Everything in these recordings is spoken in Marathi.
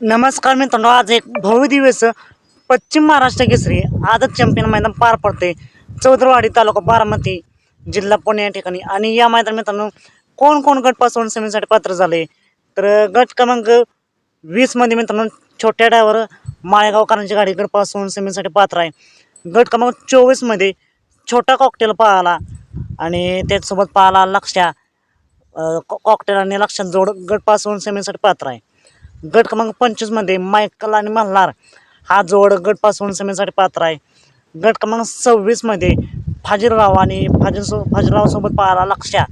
नमस्कार मित्रांनो आज एक भव्य दिवस पश्चिम महाराष्ट्र केसरी आदत चॅम्पियन मैदान पार पडते चौदरवाडी तालुका बारामती जिल्हा पुणे या ठिकाणी. आणि या मैदान मित्रांनो कोण कोण गटपासून सेमीसाठी पात्र झाले? तर गट क्रमांक वीसमध्ये मित्रांनो छोट्या ड्रायव्हर माळेगावकरांची गाडी गटपासून सेमीसाठी पात्र आहे. गट क्रमांक चोवीसमध्ये छोटा कॉकटेल पाहाला आणि त्याचसोबत पाहाला लक्ष्या कॉकटेल आणि लक्षात जोड गटपासून सेमीसाठी पात्र आहे. गट क्रमांक पंचवीसमध्ये मायकल आणि मल्हार. हा जोड गटपासून समेसाठी पात्र आहे. गट क्रमांक सव्वीसमध्ये फाजीलराव आणि फाजील सो फाजीलरावसोबत लक्ष्या.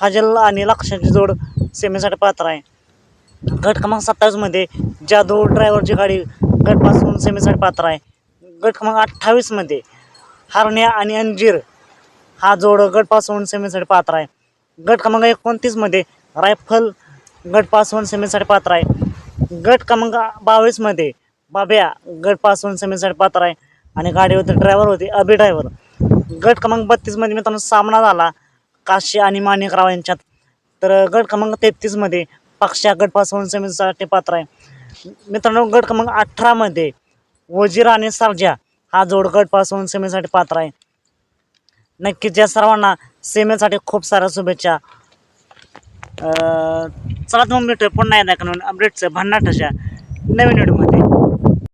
फाजील आणि लक्षाची जोड सेमीसाठी पात्र आहे. गट क्रमांक सत्तावीसमध्ये जादू ड्रायव्हरची गाडी गटपासून सेमीसाठी पात्र आहे. गट क्रमांक अठ्ठावीसमध्ये हरण्या आणि अंजीर हा जोड गटपासून सेमीसाठी पात्र आहे. गट क्रमांक एकोणतीसमध्ये रायफल गटपासून सेमीसाठी पात्र आहे. गट क्रमांक बावीसमध्ये बाब्या गटपासून सेमीसाठी पात्र आहे. आणि गाडीवरती ड्रायव्हर होते अभि ड्रायव्हर गट क्रमांक बत्तीसमध्ये मित्रांनो सामना झाला. काशी आणि माणिकराव यांच्यात. तर गट क्रमांक तेहतीसमध्ये पक्षा गटपासून सेमीसाठी पात्र आहे. मित्रांनो गट क्रमांक अठरामध्ये वजीर आणि सरजा हा जोड गटपासून सेमीसाठी पात्र आहे. नक्कीच या सर्वांना सेमेसाठी खूप साऱ्या शुभेच्छा. चला तर मग भेटूया पुन्हा एकदा अपडेटचं भन्नाट अशा नवीन व्हिडिओमध्ये